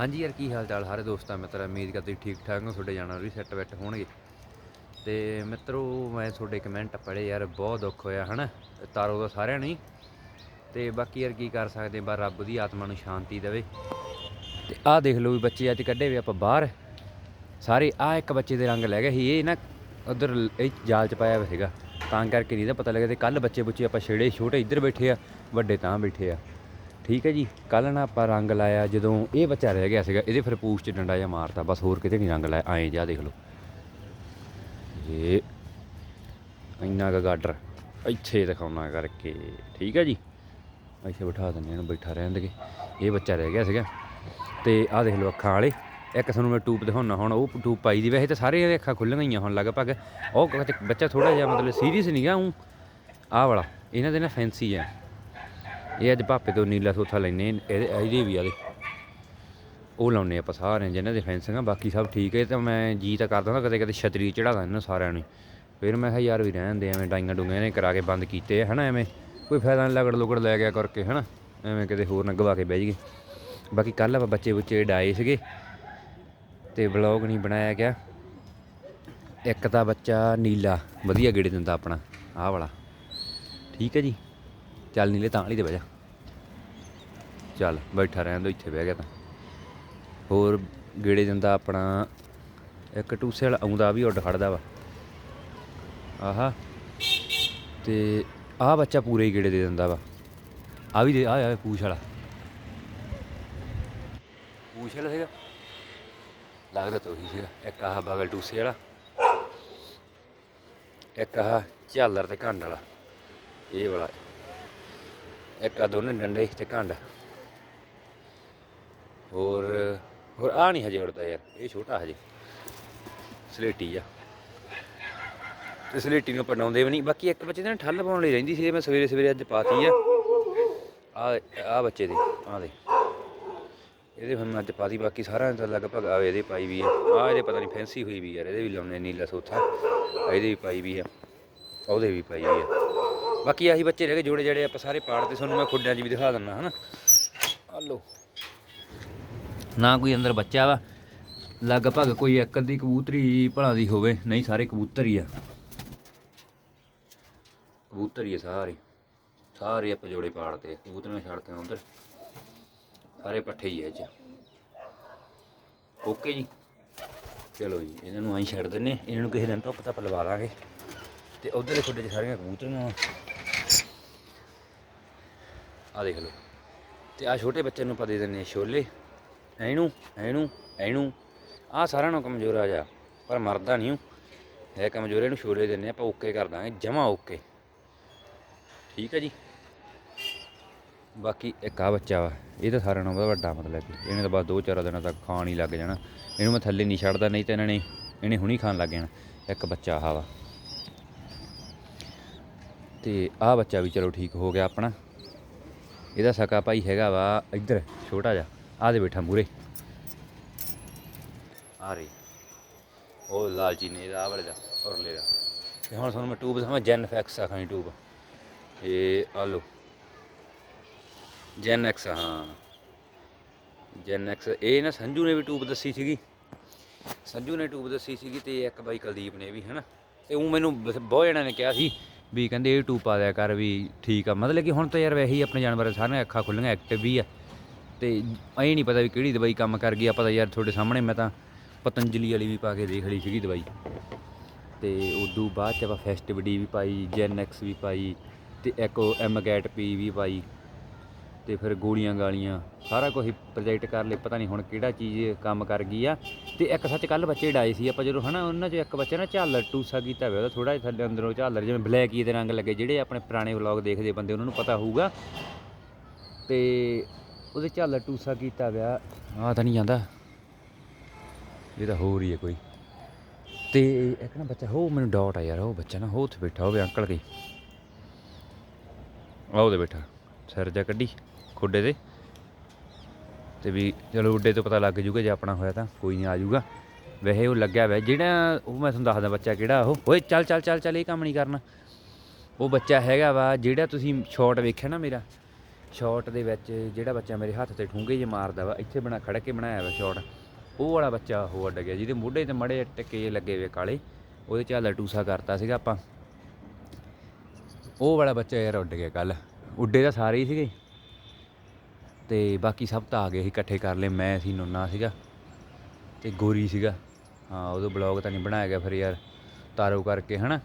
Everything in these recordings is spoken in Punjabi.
ਹਾਂਜੀ ਯਾਰ, ਕੀ ਹਾਲ ਚਾਲ ਸਾਰੇ ਦੋਸਤਾਂ, ਮਿੱਤਰ? ਉਮੀਦ ਕਰਦੇ ਠੀਕ ਠਾਕ ਹੋ, ਤੁਹਾਡੇ ਜਾਣਾ ਵੀ ਸੈੱਟ ਬੈਠ ਹੋਣਗੇ। ਤੇ ਮਿੱਤਰੋ, ਮੈਂ ਤੁਹਾਡੇ ਕਮੈਂਟ ਪੜ੍ਹੇ ਯਾਰ, ਬਹੁਤ ਦੁੱਖ ਹੋਇਆ, ਹਨਾ? ਤਾਰੋ ਦਾ ਸਾਰਿਆਂ ਨੂੰ ਹੀ। ਤੇ ਬਾਕੀ ਯਾਰ, ਕੀ ਕਰ ਸਕਦੇ? ਬਾ ਰੱਬ ਦੀ ਆਤਮਾ ਨੂੰ ਸ਼ਾਂਤੀ ਦੇਵੇ। ਤੇ ਆਹ ਦੇਖ ਲਓ ਵੀ ਬੱਚੇ ਅੱਜ ਕੱਢੇ ਵੀ ਆਪਾਂ ਬਾਹਰ। ਸਾਰੇ, ਆਹ ਇੱਕ ਬੱਚੇ ਦੇ ਰੰਗ ਲੈ ਗਏ ਸੀ, ਇਹ ਨਾ ਉਧਰ ਇਹ ਜਾਲ ਚ ਪਾਇਆ ਹੋਇਆ ਸੀਗਾ। ਤਾਂ ਕਰਕੇ ਨਹੀਂ ਤਾਂ ਪਤਾ ਲੱਗਿਆ, ਤੇ ਕੱਲ ਬੱਚੇ ਬੁੱਚੇ ਆਪਾਂ ਛੇੜੇ ਛੋਟੇ ਇੱਧਰ ਬੈਠੇ ਆ, ਵੱਡੇ ਤਾਂ ਬੈਠੇ ਆ। ਠੀਕ ਹੈ ਜੀ। ਕੱਲ ਨਾ ਆਪਾਂ ਰੰਗ ਲਾਇਆ, ਜਦੋਂ ਇਹ ਬੱਚਾ ਰਹਿ ਗਿਆ ਸੀਗਾ, ਇਹਦੇ ਫਿਰ ਪੂਛ 'ਚ ਡੰਡਾ ਜਿਹਾ ਮਾਰਤਾ, ਬਸ ਹੋਰ ਕਿਤੇ ਨਹੀਂ ਰੰਗ ਲਾਇਆ, ਐਂ ਜਾ ਦੇਖ ਲਓ। ਇਹ ਇੰਨਾ ਕੁ ਗਾਡਰ ਇੱਥੇ ਦਿਖਾਉਣਾ ਕਰਕੇ, ਠੀਕ ਹੈ ਜੀ। ਇੱਥੇ ਬਿਠਾ ਦਿੰਦੇ ਇਹਨੂੰ ਬੈਠਾ ਰਹਿਣ ਦੇ ਇਹ ਬੱਚਾ ਰਹਿ ਗਿਆ ਸੀਗਾ। ਤੇ ਆਹ ਦੇਖ ਲਓ ਅੱਖਾਂ ਵਾਲੇ, ਇੱਕ ਸਾਨੂੰ ਮੈਂ ਟੂਪ ਦਿਖਾਉਣਾ ਹੁਣ, ਉਹ ਟੂਪ ਪਾਈ ਦੀ, ਵੈਸੇ ਤਾਂ ਸਾਰੇ ਇਹਦੇ ਅੱਖਾਂ ਖੁੱਲੀਆਂ ਗਈਆਂ ਹੁਣ ਲਗਭਗ। ਉਹ ਕਿਤੇ ਬੱਚਾ ਥੋੜਾ ਜਿਹਾ ਮਤਲਬ ਸੀਰੀਅਸ ਨਹੀਂਗਾ ਉਹ ਆਹ ਵਾਲਾ, ਇਹਨਾਂ ਦੇ ਨਾ ਫੈਂਸੀ ਆ। ਇਹ ਅੱਜ ਭਾਪੇ ਤੋਂ ਨੀਲਾ ਸੋਥਾ ਲੈਨੇ ਇਹਦੇ ਇਹਦੇ ਵੀ ਆਦੇ ਉਹ ਲਾਉਨੇ ਆਪਾਂ ਸਾਰਿਆਂ ਜਿਹਨਾਂ ਦੇ ਫੈਂਸਿੰਗ ਆ, ਬਾਕੀ ਸਭ ਠੀਕ ਹੈ ਤਾਂ ਮੈਂ ਜੀ ਤਾਂ ਕਰਦਾ ਹੁੰਦਾ ਕਦੇ ਕਦੇ ਛਤਰੀ ਚੜਾਦਾ ਇਹਨਾਂ ਸਾਰਿਆਂ ਨੂੰ। ਫਿਰ ਮੈਂ ਕਿਹਾ, ਯਾਰ ਵੀ ਰਹਿਣ ਦੇ ਐਵੇਂ ਡਾਈਆਂ ਡੂੰਗੀਆਂ ਨੇ, ਕਰਾ ਕੇ ਬੰਦ ਕੀਤੇ ਆ, ਹਨਾ ਐਵੇਂ। ਕੋਈ ਫਾਇਦਾ ਨਹੀਂ ਲਗੜ ਲੁਗੜ ਲੈ ਗਿਆ ਕਰਕੇ, ਹਨਾ। ਐਵੇਂ ਕਿਤੇ ਹੋਰ ਨਾ ਗਵਾ ਕੇ ਬਹਿ ਜੀਏ ਬਾਕੀ ਕੱਲ ਆਪਾਂ ਬੱਚੇ ਬੁੱਚੇ ਡਾਏ ਸੀਗੇ ਤੇ ਵਲੌਗ ਨਹੀਂ ਬਣਾਇਆ ਗਿਆ। ਇੱਕ ਤਾਂ ਬੱਚਾ ਨੀਲਾ, ਵਧੀਆ ਗੇੜੇ ਦਿੰਦਾ ਆਪਣਾ, ਆਹ ਵਾਲਾ। ਠੀਕ ਹੈ ਜੀ? ਚੱਲ ਨੀਲੇ ਤਾਂ ਵਾਲੀ ਤੇ ਬਹਿ ਜਾ। ਚੱਲ ਬੈਠਾ ਰਹਿਣ ਦੋ, ਇੱਥੇ ਬਹਿ ਗਿਆ ਤਾਂ। ਹੋਰ ਗੇੜੇ ਦਿੰਦਾ ਆਪਣਾ, ਇੱਕ ਟੂਸੇ ਵਾਲਾ ਆਉਂਦਾ ਵੀ ਉੱਡ ਖੜਦਾ ਵਾ। ਆਹਾ, ਤੇ ਆਹ ਬੱਚਾ ਪੂਰੇ ਹੀ ਗੇੜੇ ਦੇ ਦਿੰਦਾ ਵਾ। ਆ ਵੀ ਦੇ ਆ ਆ ਪੂਛ ਵਾਲਾ। ਪੂਛ ਵਾਲਾ ਸੀਗਾ। ਲੱਗਦਾ ਤਾਂ ਉਹੀ ਸੀਗਾ। ਇੱਕ ਆਹ ਬਗਲ ਟੂਸੇ ਵਾਲਾ। ਇੱਕ ਆਹ ਝਾਲਰ ਤੇ ਘੰਡ ਵਾਲਾ। ਇਹ ਵਾਲਾ। ਇੱਕ ਆ ਦੋਨੇ ਡੰਡੇ ਤੇ ਘੰਡ। ਹੋਰ ਹੋਰ ਆ ਨਹੀਂ ਹਜੇ ਉੜਦਾ ਯਾਰ, ਇਹ ਛੋਟਾ ਹਜੇ। ਸਲੇਟੀ ਆ। ਤੇ ਸਲੇਟੀ ਨੂੰ ਪੜਾਉਂਦੇ ਵੀ ਨਹੀਂ ਬਾਕੀ ਇੱਕ ਬੱਚੇ ਦੇ ਨਾ ਠੱਲ ਪਾਉਣ ਲਈ ਰਹਿੰਦੀ ਸੀ, ਇਹ ਮੈਂ ਸਵੇਰੇ ਸਵੇਰੇ ਅੱਜ ਪਾਤੀ ਆ। ਆ ਆ ਬੱਚੇ ਦੇ ਆ ਦੇ। ਇਹਦੇ ਹੁਣ ਮੈਂ ਅੱਜ ਪਾਤੀ, ਬਾਕੀ ਸਾਰਿਆਂ ਦਾ ਲਗਭਗ ਆਵੇ ਇਹਦੇ ਪਾਈ ਵੀ ਆ। ਆ ਇਹਦੇ ਪਤਾ ਨਹੀਂ ਫੈਂਸੀ ਹੋਈ ਵੀ ਯਾਰ, ਇਹਦੇ ਵੀ ਲਾਉਣੇ ਨੀਲਾ ਸੋਥਾ। ਇਹਦੇ ਵੀ ਪਾਈ ਵੀ ਆ। ਉਹਦੇ ਵੀ ਪਾਈ ਵੀ ਆ। ਬਾਕੀ ਆਹੀ ਬੱਚੇ ਰਹਿ ਗਏ ਜੋੜੇ ਜਿਹੜੇ ਆਪਾਂ ਸਾਰੇ ਪਾੜ ਤੇ ਤੁਹਾਨੂੰ ਮੈਂ ਖੁੱਡਿਆਂ 'ਚ ਵੀ ਦਿਖਾ ਦਿੰਦਾ, ਹਨਾ? ਆ ਨਾ ਕੋਈ ਅੰਦਰ ਬੱਚਾ ਵਾ। ਲਗਭਗ ਕੋਈ ਇੱਕ ਅੱਧੀ ਕਬੂਤਰੀ ਭਲਾ ਦੀ ਹੋਵੇ, ਨਹੀਂ ਸਾਰੇ ਕਬੂਤਰ ਹੀ ਆ। ਕਬੂਤਰ ਹੀ ਆ ਸਾਰੇ। ਸਾਰੇ ਆਪਾਂ ਜੋੜੇ ਪਾੜਦੇ ਆ ਕਬੂਤਰਾਂ ਛੱਡਦੇ ਆ ਉਧਰ। ਸਾਰੇ ਪੱਠੇ ਹੀ ਆ ਇਹ ਓਕੇ ਜੀ। ਚਲੋ ਜੀ, ਇਹਨਾਂ ਨੂੰ ਅਸੀਂ ਛੱਡ ਦਿੰਨੇ ਇਹਨਾਂ ਨੂੰ ਕਿਸੇ ਦਿਨ ਧੁੱਪ ਧੱਪ ਲਵਾ ਲਾਂਗੇ। ਤੇ ਉਧਰ ਦੇ ਖੁੱਡੇ 'ਚ ਸਾਰੀਆਂ ਕਬੂਤਰੀਆਂ ਆ ਦੇਖ ਲਓ। ਤੇ ਆ ਛੋਟੇ ਬੱਚੇ ਨੂੰ ਆਪਾਂ ਦੇ ਦਿੰਨੇ ਛੋਲੇ। ਐਨੂੰ ਐਨੂੰ ਐਨੂੰ ਆ ਸਾਰਿਆਂ ਨੂੰ ਕਮਜ਼ੋਰ ਆ ਜਾ। ਪਰ ਮਰਦਾ ਨਹੀਂ ਉਹ। ਇਹ ਕਮਜ਼ੋਰ ਇਹਨੂੰ ਛੋਲੇ ਦਿੰਨੇ ਆਪਾਂ ਓਕੇ ਕਰ ਦਾਂਗੇ, ਜਮਾ ਓਕੇ। ਠੀਕ ਹੈ ਜੀ। ਬਾਕੀ ਇੱਕ ਆ ਬੱਚਾ ਵਾ, ਇਹ ਤਾਂ ਸਾਰਿਆਂ ਨਾਲੋਂ ਵੱਡਾ ਮਤਲਬ ਕਿ ਇਹਨੇ ਤਾਂ ਬਸ ਦੋ ਚਾਰ ਦਿਨਾਂ ਤੱਕ ਖਾਣ ਹੀ ਲੱਗ ਜਾਣਾ। ਇਹਨੂੰ ਮੈਂ ਥੱਲੇ ਨਹੀਂ ਛੱਡਦਾ, ਨਹੀਂ ਤਾਂ ਇਹਨਾਂ ਨੇ, ਇਹਨੇ ਹੁਣੀ ਖਾਣ ਲੱਗ ਜਾਣਾ। ਇੱਕ ਬੱਚਾ ਆਹ ਵਾ। ਤੇ ਆਹ ਬੱਚਾ ਵੀ ਚਲੋ ਠੀਕ ਹੋ ਗਿਆ ਆਪਣਾ। ਇਹਦਾ ਸਕਾ ਭਾਈ ਹੈਗਾ ਵਾ ਇੱਧਰ, ਛੋਟਾ ਜਿਹਾ। ਆ ਦੇ ਬੈਠਾ ਮੂਰੇ। ਆ ਰਹੀ ਉਹ ਲਾਲਚੀ ਨੇ ਇਹਦਾ, ਆਹ ਵਾਲੇ ਦਾ ਔਰਲੇ ਦਾ। ਤੇ ਹੁਣ ਤੁਹਾਨੂੰ ਮੈਂ ਟੂਬ ਦਿਖਾਵਾਂ, ਜੈਨ ਫੈਕਸ ਆ ਖਾਣੀ ਟੂਬ। ਇਹ ਆ ਲਓ। ਜੈਨ ਐਕਸ ਹਾਂ। ਜੈਨ ਐਕਸ, ਇਹ ਨਾ ਸੰਜੂ ਨੇ ਵੀ ਟੂਬ ਦੱਸੀ ਸੀਗੀ। ਸੰਜੂ ਨੇ ਟੂਬ ਦੱਸੀ ਸੀਗੀ ਤੇ ਇੱਕ ਬਾਈ ਕੁਲਦੀਪ ਨੇ ਵੀ, ਹਨਾ। ਤੇ ਉਹ ਮੈਨੂੰ ਬਹੁਤ ਜਣਾਂ ਨੇ ਕਿਹਾ ਸੀ ਵੀ ਕਹਿੰਦੇ ਇਹ ਟੂ ਪਾ ਦਿਆ ਕਰ ਵੀ ਠੀਕ ਆ। ਮਤਲਬ ਕਿ ਹੁਣ ਤਾਂ ਯਾਰ ਵੈਸੇ ਹੀ ਆਪਣੇ ਜਾਨਵਰ ਸਾਰੀਆਂ ਅੱਖਾਂ ਖੁੱਲੀਆਂ ਐਕਟਿਵ ਵੀ ਆ। ਤੇ ਐਂ ਨਹੀਂ ਪਤਾ ਵੀ ਕਿਹੜੀ ਦਵਾਈ ਕੰਮ ਕਰ ਗਈ। ਆਪਾਂ ਤਾਂ ਯਾਰ ਤੁਹਾਡੇ ਸਾਹਮਣੇ ਮੈਂ ਤਾਂ ਪਤੰਜਲੀ ਵਾਲੀ ਵੀ ਪਾ ਕੇ ਦੇਖ ਲਈ ਸੀਗੀ ਦਵਾਈ। ਤੇ ਉਦੋਂ ਬਾਅਦ ਚ ਆਪਾਂ ਫੈਸਟਿਵ ਡੀ ਵੀ ਪਾਈ ਜੈਨ ਐਕਸ ਵੀ ਪਾਈ, ਤੇ ਇੱਕ ਐਮਗੈਟ ਪੀ ਵੀ ਪਾਈ। ਤੇ ਫਿਰ ਗੋਲੀਆਂ ਗਾਲੀਆਂ, ਸਾਰਾ ਕੁਝ ਪ੍ਰੋਜੈਕਟ ਕਰ ਲਏ, ਪਤਾ ਨਹੀਂ ਹੁਣ ਕਿਹੜਾ ਚੀਜ਼ ਕੰਮ ਕਰ ਗਈ ਆ। ਤੇ ਇੱਕ ਸੱਚ ਕੱਲ ਬੱਚੇ ਡਾਏ ਸੀ, ਆਪਾਂ ਜਦੋਂ ਹਨਾ ਉਹਨਾਂ 'ਚ ਇੱਕ ਬੱਚਾ ਨਾ ਝਾਲਰ ਟੂਸਾ ਕੀਤਾ ਹੋਇਆ ਉਹਦਾ ਥੋੜਾ ਜਿਹਾ ਥੱਲੇ ਅੰਦਰੋਂ ਝਾਲਰ ਜਿਵੇਂ ਬਲੈਕ ਹੀ ਦੇ ਰੰਗ ਲੱਗੇ, ਜਿਹੜੇ ਆਪਣੇ ਪੁਰਾਣੇ ਵਲੌਗ ਦੇਖਦੇ ਬੰਦੇ, ਉਹਨਾਂ ਨੂੰ ਪਤਾ ਹੋਊਗਾ। ਤੇ ਉਹਦੇ ਝਾਲਰ ਟੂਸਾ ਕੀਤਾ ਹੋਇਆ ਆ ਤਾਂ ਨਹੀਂ ਜਾਂਦਾ। ਇਹ ਤਾਂ ਹੋਰ ਹੀ ਹੈ ਕੋਈ। ਤੇ ਇੱਕ ਨਾ ਬੱਚਾ ਹੋ ਮੈਨੂੰ ਡਾਊਟ ਆ ਯਾਰ, ਉਹ ਬੱਚਾ ਨਾ ਹੋ ਉੱਥੇ ਬੈਠਾ ਹੋਵੇ ਅੰਕਲ ਕੇ ਆ ਉਹਦੇ ਬੈਠਾ, ਸਿਰ ਜਾ ਕੱਢੀ। ਖੁੱਡੇ ਤੇ। ਤੇ ਵੀ ਚਲੋ ਉੱਡੇ ਤੋਂ ਪਤਾ ਲੱਗ ਜੂਗਾ ਜੇ ਆਪਣਾ ਹੋਇਆ ਤਾਂ ਕੋਈ ਨਹੀਂ ਆ ਜੂਗਾ। ਵੈਸੇ ਉਹ ਲੱਗਿਆ ਵੈ, ਜਿਹੜਾ ਉਹ ਮੈਂ ਤੁਹਾਨੂੰ ਦੱਸਦਾ ਬੱਚਾ ਕਿਹੜਾ ਉਹ। ਓਏ ਚੱਲ ਚੱਲ ਚੱਲ ਚੱਲ, ਇਹ ਕੰਮ ਨਹੀਂ ਕਰਨਾ। ਉਹ ਬੱਚਾ ਹੈਗਾ ਵਾ, ਜਿਹੜਾ ਤੁਸੀਂ ਸ਼ਾਟ ਵੇਖਿਆ ਨਾ ਮੇਰਾ। ਸ਼ਾਟ ਦੇ ਵਿੱਚ ਜਿਹੜਾ ਬੱਚਾ ਮੇਰੇ ਹੱਥ ਤੇ ਠੂੰਗੇ ਜੇ ਮਾਰਦਾ ਵਾ, ਇੱਥੇ ਬਣਾ ਖੜ ਕੇ ਬਣਾਇਆ ਵਾ ਸ਼ਾਟ ਉਹ ਵਾਲਾ ਬੱਚਾ ਉਹ ਅੱਡ ਗਿਆ, ਜਿਹਦੇ ਮੋਢੇ ਤੇ ਮੜੇ ਟਕੇ ਲੱਗੇ ਵੇ ਕਾਲੇ, ਉਹਦੇ ਚ ਟੂਸਾ ਕਰਤਾ ਸੀਗਾ ਆਪਾਂ। ਉਹ ਵਾਲਾ ਬੱਚਾ ਯਾਰ ਉੱਡ ਗਿਆ ਕੱਲ ਉੱਡੇ ਤਾਂ ਸਾਰੇ ਹੀ ਸੀਗੇ। ਤੇ ਬਾਕੀ ਸਭ ਤਾਂ ਆ ਗਏ ਸੀ, ਇਕੱਠੇ ਕਰ ਲਏ। ਮੈਂ ਸੀ, ਨੁੰਨਾ ਸੀਗਾ ਤੇ ਗੋਰੀ ਸੀਗਾ। ਹਾਂ, ਉਦੋਂ ਬਲੌਗ ਤਾਂ ਨਹੀਂ ਬਣਾਇਆ ਗਿਆ ਫਿਰ ਯਾਰ, ਤਾਰੋ ਕਰਕੇ, ਹਨਾ?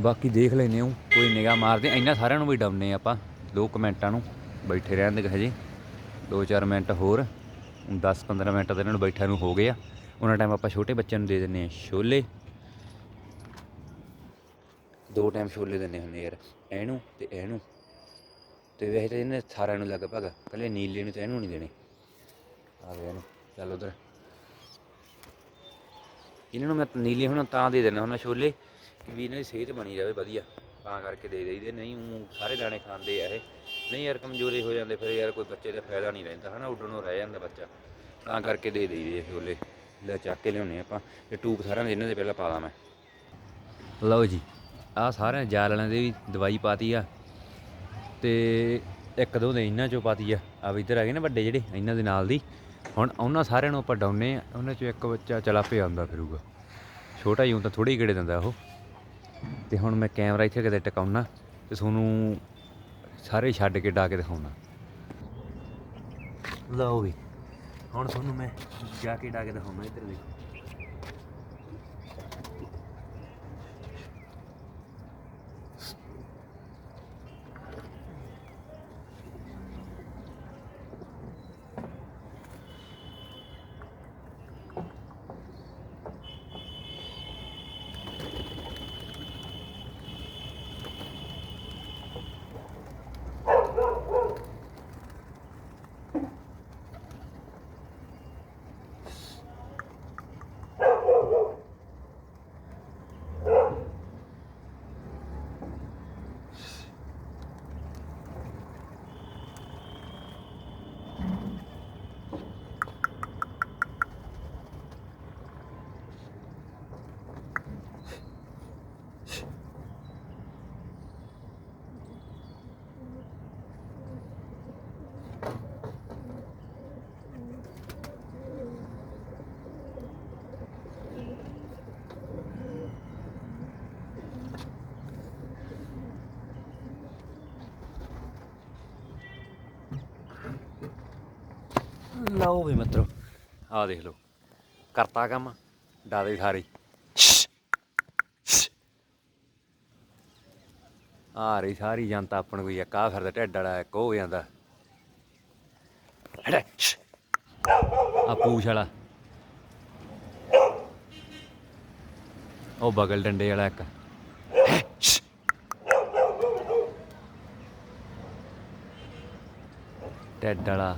ਬਾਕੀ ਦੇਖ ਲੈਨੇ ਹਾਂ, ਕੋਈ ਨਿਗਾਹ ਮਾਰਦੇ ਹਾਂ। ਇਹਨਾਂ ਸਾਰਿਆਂ ਨੂੰ ਵੀ ਡਾਉਨੇ ਆਪਾਂ, ਦੋ ਕਮੈਂਟਾਂ ਨੂੰ ਬੈਠੇ ਰਹਿਣ ਦੇ ਹਜੇ। 2-4 ਮਿੰਟ ਹੋਰ 10-15 ਮਿੰਟ ਤਾਂ ਇਹਨਾਂ ਨੂੰ ਬੈਠਿਆਂ ਨੂੰ ਹੋ ਗਏ ਆ। ਉਹਨਾਂ ਟਾਈਮ ਆਪਾਂ ਛੋਟੇ ਬੱਚਿਆਂ ਨੂੰ ਦੇ ਦਿੰਨੇ ਆ ਛੋਲੇ। ਦੋ ਟਾਈਮ ਛੋਲੇ ਦਿੰਦੇ ਹੁੰਦੇ ਯਾਰ, ਇਹਨੂੰ ਤੇ ਇਹਨੂੰ। ਤੇ ਵੈਸੇ ਤਾਂ ਇਹਨੇ ਸਾਰਿਆਂ ਨੂੰ ਲਗਭਗ ਕੱਲੇ ਨੀਲੇ ਨੂੰ ਤੇ ਇਹਨੂੰ ਨਹੀਂ ਦੇਣੇ। ਆ ਵੇ ਇਹਨੂੰ, ਚੱਲ ਉਧਰ। ਇਹਨਾਂ ਨੂੰ ਮੈਂ ਨੀਲੇ ਹੁਣ ਤਾਂ ਦੇ ਦਿੰਦਾ ਹੁੰਦਾ ਛੋਲੇ, ਕਿ ਵੀ ਇਹਨਾਂ ਦੀ ਸਿਹਤ ਬਣੀ ਰਹੇ ਵਧੀਆ। ਤਾਂ ਕਰਕੇ ਦੇ ਦੇਈਦੇ, ਨਹੀਂ ਉਹ ਸਾਰੇ ਦਾਣੇ ਖਾਂਦੇ ਆ ਇਹ। ਨਹੀਂ ਯਾਰ ਕਮਜ਼ੋਰੀ ਹੋ ਜਾਂਦੇ, ਫਿਰ ਯਾਰ ਕੋਈ ਬੱਚੇ ਦਾ ਫਾਇਦਾ ਨਹੀਂ ਰਹਿੰਦਾ, ਹਨਾ, ਉੱਡਣੋਂ ਰਹਿ ਜਾਂਦਾ ਬੱਚਾ। ਤਾਂ ਕਰਕੇ ਦੇ ਦੇਈਦੇ ਆ ਛੋਲੇ। ਲੈ ਚੱਕ ਕੇ ਲਿਆਉਣੇ ਆਪਾਂ, ਤੇ ਟੂਬ ਸਾਰਿਆਂ ਦੇ ਇਹਨਾਂ ਦੇ ਪਹਿਲਾਂ ਪਾ ਦਾਂ ਮੈਂ। ਲਓ ਜੀ। ਆਹ ਸਾਰਿਆਂ ਜਾਲ ਵਾਲਿਆਂ ਦੇ ਵੀ ਦਵਾਈ ਪਾਤੀ ਆ। ਤੇ ਇੱਕ ਦੋ ਦੇ ਇਹਨਾਂ ਚੋਂ ਪਾਤੀ ਆ। ਆ ਵੀ ਇੱਧਰ ਆ ਗਏ ਨਾ ਵੱਡੇ ਜਿਹੜੇ, ਇਹਨਾਂ ਦੇ ਨਾਲ ਦੀ। ਹੁਣ ਉਹਨਾਂ ਸਾਰਿਆਂ ਨੂੰ ਆਪਾਂ ਡਾਉਨੇ ਆ, ਉਹਨਾਂ ਚੋਂ ਇੱਕ ਬੱਚਾ ਚਲਾ ਪਿਆ ਆਉਂਦਾ ਫਿਰੂਗਾ। ਛੋਟਾ ਹੀ ਤਾਂ ਥੋੜੀ ਹੀ ਗੇੜੇ ਦਿੰਦਾ ਉਹ। ਤੇ ਹੁਣ ਮੈਂ ਕੈਮਰਾ ਇੱਥੇ ਕਿਤੇ ਟਿਕਾਉਣਾ ਤੇ ਤੁਹਾਨੂੰ ਸਾਰੇ ਛੱਡ ਕੇ ਡਾ ਕੇ ਦਿਖਾਉਣਾ। ਲਓ ਵੀ, ਹੁਣ ਤੁਹਾਨੂੰ ਮੈਂ ਜਾ ਕੇ ਡਾ ਕੇ ਦਿਖਾਉਣਾ ਇੱਧਰ ਦੇਖੋ। ਲਓ ਵੀ ਮਿੱਤਰੋ। ਆਹ ਦੇਖ ਲਓ। ਕਰਤਾ ਕੰਮ, ਡਾਦੇ ਸਾਰੇ ਆ ਰਹੀ ਸਾਰੀ ਜਨਤਾ ਆਪਣ ਕੋਈ ਇੱਕ ਆ ਫਿਰਦਾ ਢਿੱਡ ਵਾਲਾ ਇੱਕ ਹੋ ਜਾਂਦਾ। ਹੜੇ ਆ ਪੂਛ ਵਾਲਾ। ਉਹ ਬਗਲ ਡੰਡੇ ਵਾਲਾ ਇੱਕ। ਢਿੱਡ ਵਾਲਾ।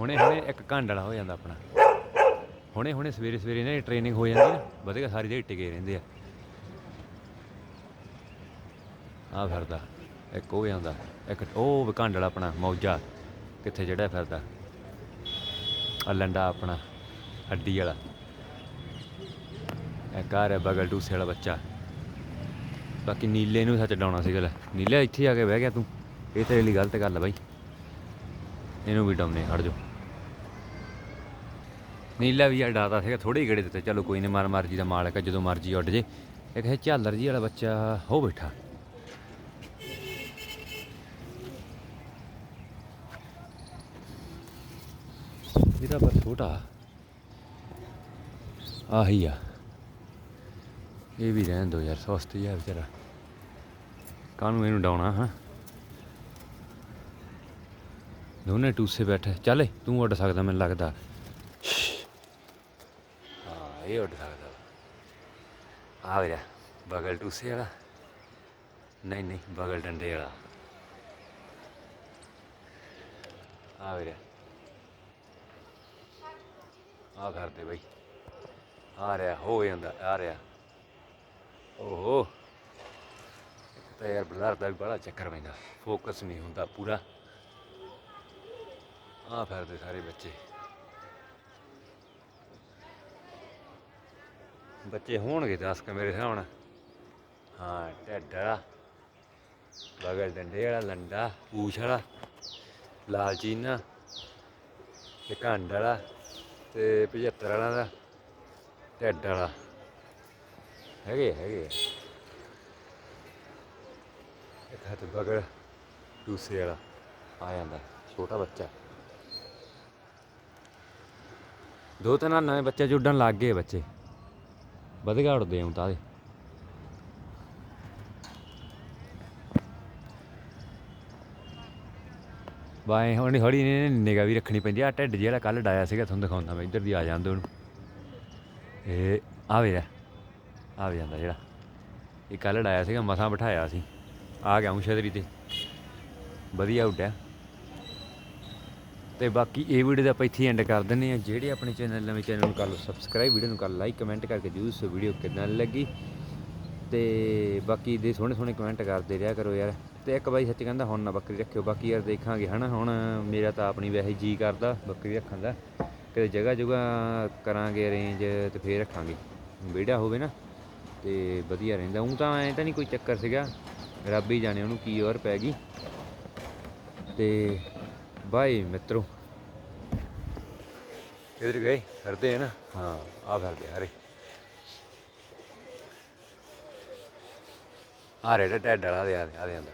ਹੁਣੇ ਹੁਣੇ ਇੱਕ ਘੰਡਲਾ ਹੋ ਜਾਂਦਾ ਆਪਣਾ। ਹੁਣੇ ਹੁਣੇ ਸਵੇਰੇ ਸਵੇਰੇ ਇਹਨਾਂ ਦੀ ਟ੍ਰੇਨਿੰਗ ਹੋ ਜਾਂਦੀ ਨਾ ਵਧੀਆ ਸਾਰੀ ਦਿਹਾੜੀ ਟਿਕੇ ਰਹਿੰਦੇ ਆ। ਆ ਫਿਰਦਾ। ਇੱਕ ਉਹ ਜਾਂਦਾ ਇੱਕ ਉਹ ਘੰਟ ਆਪਣਾ ਮੌਜਾ। ਕਿੱਥੇ ਜਿਹੜਾ ਫਿਰਦਾ। ਆ ਲੰਡਾ ਆਪਣਾ, ਹੱਡੀ ਵਾਲਾ। ਇਹ ਘਰ ਹੈ ਬਗਲ ਡੂਸੇ ਵਾਲਾ ਬੱਚਾ। ਬਾਕੀ ਨੀਲੇ ਨੂੰ ਸੱਚ ਡਾਉਣਾ ਸੀਗਾ ਲੈ। ਨੀਲੇ ਇੱਥੇ ਆ ਕੇ ਬਹਿ ਗਿਆ ਤੂੰ। ਇਹ ਤੇਰੇ ਲਈ ਗਲਤ ਗੱਲ ਆ ਬਾਈ। ਇਹਨੂੰ ਵੀ ਡਾਉਨੇ ਹਟ ਜਾਓ। ਨੀਲਾ ਵੀ ਡਾਤਾ ਸੀਗਾ ਥੋੜੇ ਹੀ ਗੇੜੇ ਦਿੱਤੇ। ਚਲੋ ਕੋਈ ਨਹੀਂ ਮਾਰ ਮਰਜ਼ੀ ਦਾ ਮਾਲਕ ਆ, ਜਦੋਂ ਮਰਜ਼ੀ ਉੱਡ ਜੇ। ਇੱਕ ਹੈ ਝਾਲਰ ਜੀ ਵਾਲਾ ਬੱਚਾ ਹੋ ਬੈਠਾ। ਇਹਦਾ ਪਰ ਛੋਟਾ। ਆਹੀ ਆ। ਇਹ ਵੀ ਰਹਿਣ ਦੋ ਯਾਰ ਸਸਤ ਆ ਵਿਚਾਰਾ। ਕਾਹਨੂੰ ਇਹਨੂੰ ਡਾਉਣਾ, ਹਾਂ? ਦੋਨੇ ਟੂਸੇ ਬੈਠੇ। ਚੱਲ ਤੂੰ ਉੱਡ ਸਕਦਾ ਮੈਨੂੰ ਲੱਗਦਾ। ਹਾਂ, ਇਹ ਉੱਡ ਸਕਦਾ। ਆ ਵੀਰਾ, ਬਗਲ ਟੂਸੇ ਵਾਲਾ? ਨਹੀਂ ਨਹੀਂ, ਬਗਲ ਡੰਡੇ ਵਾਲਾ। ਆ ਵੀਰਾ। ਆ ਕਰਦੇ ਬਈ। ਆ ਰਿਹਾ, ਹੋ ਜਾਂਦਾ, ਆ ਰਿਹਾ। ਓਹੋ। ਇੱਕ ਤਾਂ ਯਾਰ ਬਲਰ ਦਾ ਵੀ ਬੜਾ ਚੱਕਰ ਪੈਂਦਾ। ਫੋਕਸ ਨਹੀਂ ਹੁੰਦਾ ਪੂਰਾ। ਆ ਫਿਰਦੇ ਸਾਰੇ ਬੱਚੇ। ਬੱਚੇ ਹੋਣਗੇ 10 ਕ ਮੇਰੇ ਹਿਸਾਬ ਨਾਲ। ਹਾਂ, ਢੱਡ ਵਾਲਾ, ਬਗਲ ਡੰਡੇ ਵਾਲਾ, ਲੰਡਾ, ਪੂਛ ਵਾਲਾ, ਲਾਲ ਚੀਨਾ ਤੇ ਘੰਡ ਵਾਲਾ ਤੇ 75 ਵਾਲਾ ਦਾ ਢੱਡ ਵਾਲਾ। ਹੈਗੇ ਹੈਗੇ। ਇੱਕ ਹੱਥ ਬਗਲ, ਦੂਸਰੇ ਵਾਲਾ। ਆ ਜਾਂਦਾ, ਛੋਟਾ ਬੱਚਾ। ਦੋ ਤਿੰਨ ਨਵੇਂ ਬੱਚੇ ਜੁੜਨ ਲੱਗ ਗਏ ਬੱਚੇ। ਵਧੀਆ ਉੜਦੇ ਹੁਣ ਤਾਂ ਦੇ। ਬਾਏ, ਹੁਣ ਹੌਲੀ ਨੇ ਨਿਗਾ ਵੀ ਰੱਖਣੀ ਪੈਂਦੀ। ਆ ਢਿੱਡ ਜਿਹੜਾ ਕੱਲ ਡਾਇਆ ਸੀਗਾ, ਤੁਹਾਨੂੰ ਦਿਖਾਉਂਦਾ ਮੈਂ, ਇੱਧਰ ਦੀ ਆ ਜਾਂਦਾ ਉਹਨੂੰ ਇਹ ਆਵੇ ਜਾ ਆਵੇ ਜਾਂਦਾ ਜਿਹੜਾ। ਇਹ ਕੱਲ ਡਾਇਆ ਸੀਗਾ, ਮਸਾਂ ਬਿਠਾਇਆ ਸੀ। ਆ ਗਿਆ ਹੂੰ ਛਤਰੀ ਤੇ। ਵਧੀਆ ਉੱਡਿਆ। ਤੇ ਬਾਕੀ ਇਹ ਵੀਡੀਓ ਦਾ ਆਪਾਂ ਇੱਥੇ ਐਂਡ ਕਰ ਦਿੰਦੇ ਆ ਜਿਹੜੇ ਆਪਣੇ ਚੈਨਲ ਨਵੇਂ ਚੈਨਲ ਨੂੰ ਕਰ ਲਓ ਸਬਸਕ੍ਰਾਈਬ ਵੀਡੀਓ ਨੂੰ ਕਰ ਲਾਈਕ ਕਮੈਂਟ ਕਰਕੇ ਜਰੂਰ ਸੋ ਵੀਡੀਓ ਕਿੰਨਾ ਲੱਗੀ। ਤੇ ਬਾਕੀ ਦੇ ਸੋਹਣੇ ਸੋਹਣੇ ਕਮੈਂਟ ਕਰਦੇ ਰਿਹਾ ਕਰੋ ਯਾਰ। ਤੇ ਇੱਕ ਬਾਈ ਸੱਚ ਕਹਿੰਦਾ, ਹੁਣ ਨਾ ਬੱਕਰੀ ਰੱਖਿਓ। ਬਾਕੀ ਯਾਰ ਦੇਖਾਂਗੇ, ਹਨਾ? ਹੁਣ ਮੇਰਾ ਤਾਂ ਆਪਣੀ ਵੈਸੇ ਜੀ ਕਰਦਾ ਬੱਕਰੀ ਰੱਖਣ ਦਾ। ਕਿਤੇ ਜਗ੍ਹਾ ਜਗ੍ਹਾ ਕਰਾਂਗੇ ਅਰੇਂਜ ਤੇ ਫੇਰ ਰੱਖਾਂਗੇ। ਵਿਹੜਾ ਹੋਵੇ ਨਾ, ਤੇ ਵਧੀਆ ਰਹਿੰਦਾ। ਉਹ ਤਾਂ ਐ ਤਾਂ ਨਹੀਂ ਕੋਈ ਚੱਕਰ ਸੀਗਾ। ਰੱਬ ਹੀ ਜਾਣੇ ਉਹਨੂੰ ਕੀ ਔਰ ਪੈ ਗਈ। ਤੇ ਬਾਈ ਮਿੱਤਰੋ। ਕਿਧਰ ਗਏ ਫਿਰਦੇ ਆ ਨਾ। ਹਾਂ। ਆ ਫਿਰਦੇ ਆ ਰੇ ਆ ਰੇ ਟੈਡ ਵਾਲਾ ਦੇ ਆ ਦੇ ਆ ਦੇ ਆਂਦਾ